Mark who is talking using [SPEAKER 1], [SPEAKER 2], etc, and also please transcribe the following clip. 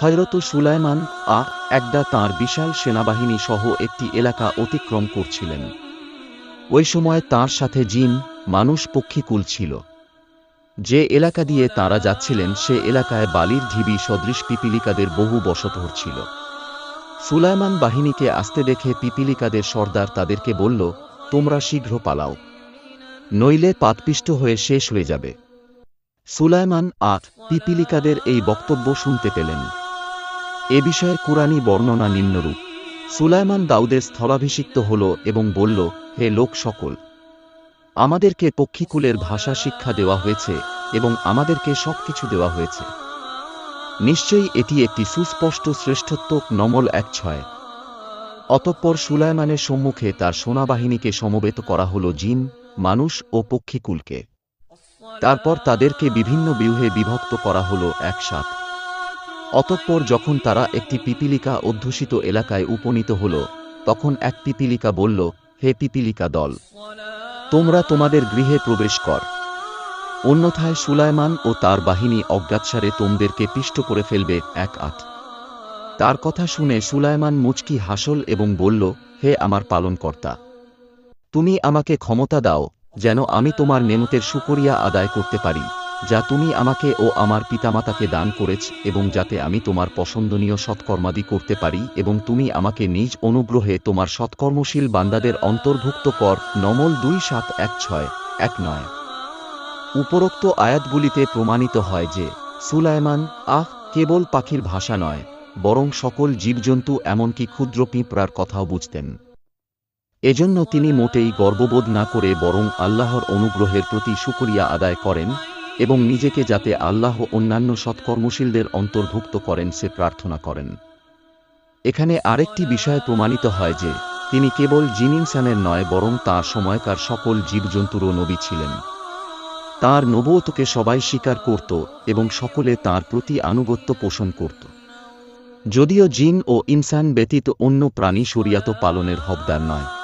[SPEAKER 1] হয়রত সুলাইমান আ একদা তাঁর বিশাল সেনাবাহিনী সহ একটি এলাকা অতিক্রম করছিলেন। ওই সময় তার সাথে জিন, মানুষ পক্ষীকুল ছিল। যে এলাকা দিয়ে তাঁরা যাচ্ছিলেন, সে এলাকায় বালির ঢিবি সদৃশ পিপিলিকাদের বহু বসতঘর ছিল। সুলাইমান বাহিনীকে আসতে দেখে পিপিলিকাদের সর্দার তাদেরকে বলল, তোমরা শীঘ্র পালাও। নইলে পাতপিষ্ট হয়ে শেষ হয়ে যাবে। সুলাইমান আট পিপিলিকাদের এই বক্তব্য শুনতে পেলেন। এ বিষয়ে কুরানি বর্ণনা নিম্নরূপ। সুলাইমান দাউদের স্থলাভিষিক্ত হল এবং বলল, হে লোক সকল, আমাদেরকে পক্ষীকুলের ভাষা শিক্ষা দেওয়া হয়েছে এবং আমাদেরকে সবকিছু দেওয়া হয়েছে। নিশ্চয়ই এটি একটি সুস্পষ্ট শ্রেষ্ঠত্ব নমল এক ছয়। অতঃপর সুলাইমানের সম্মুখে তার সোনাবাহিনীকে সমবেত করা হল জিন, মানুষ ও পক্ষীকুলকে। তারপর তাদেরকে বিভিন্ন ব্যূহে বিভক্ত করা হল একসাথ। অতঃপর যখন তারা একটি পিপিলিকা অধ্যুষিত এলাকায় উপনীত হল, তখন এক পিপিলিকা বলল, হে পিপিলিকা দল, তোমরা তোমাদের গৃহে প্রবেশ কর। অন্যথায় সুলাইমান ও তার বাহিনী অজ্ঞাতসারে তোমদেরকে পিষ্ট করে ফেলবে এক আট তার কথা শুনে সুলাইমান মুচকি হাসল এবং বলল, হে আমার পালনকর্তা, তুমি আমাকে ক্ষমতা দাও, যেন আমি তোমার নেমতের সুকরিয়া আদায় করতে পারি। যা তুমি আমাকে ও আমার পিতামাতাকে দান করেছ এবং যাতে আমি তোমার পছন্দনীয় সৎকর্মাদি করতে পারি এবং তুমি আমাকে নিজ অনুগ্রহে তোমার সৎকর্মশীল বান্দাদের অন্তর্ভুক্ত কর। নমল দুই সাত এক ছয় এক নয়। উপরোক্ত আয়াতগুলিতে প্রমাণিত হয় যে সুলাইমান আহ, কেবল পাখির ভাষা নয়, বরং সকল জীবজন্তু এমনকি ক্ষুদ্র পিঁপড়ার কথাও বুঝতেন। এজন্য তিনি মোটেই গর্ববোধ না করে বরং আল্লাহর অনুগ্রহের প্রতি শুকরিয়া আদায় করেন। এবং নিজেকে যাতে আল্লাহ অন্যান্য সৎকর্মশীলদের অন্তর্ভুক্ত করেন সে প্রার্থনা করেন। এখানে আরেকটি বিষয় প্রমাণিত হয় যে, তিনি কেবল জিন ইনসানের নয়, বরং তাঁর সময়কার সকল জীবজন্তুরও নবী ছিলেন। তাঁর নবুয়তকে সবাই স্বীকার করত এবং সকলে তাঁর প্রতি আনুগত্য পোষণ করত। যদিও জিন ও ইনসান ব্যতীত অন্য প্রাণী শরিয়াত পালনের হকদার নয়।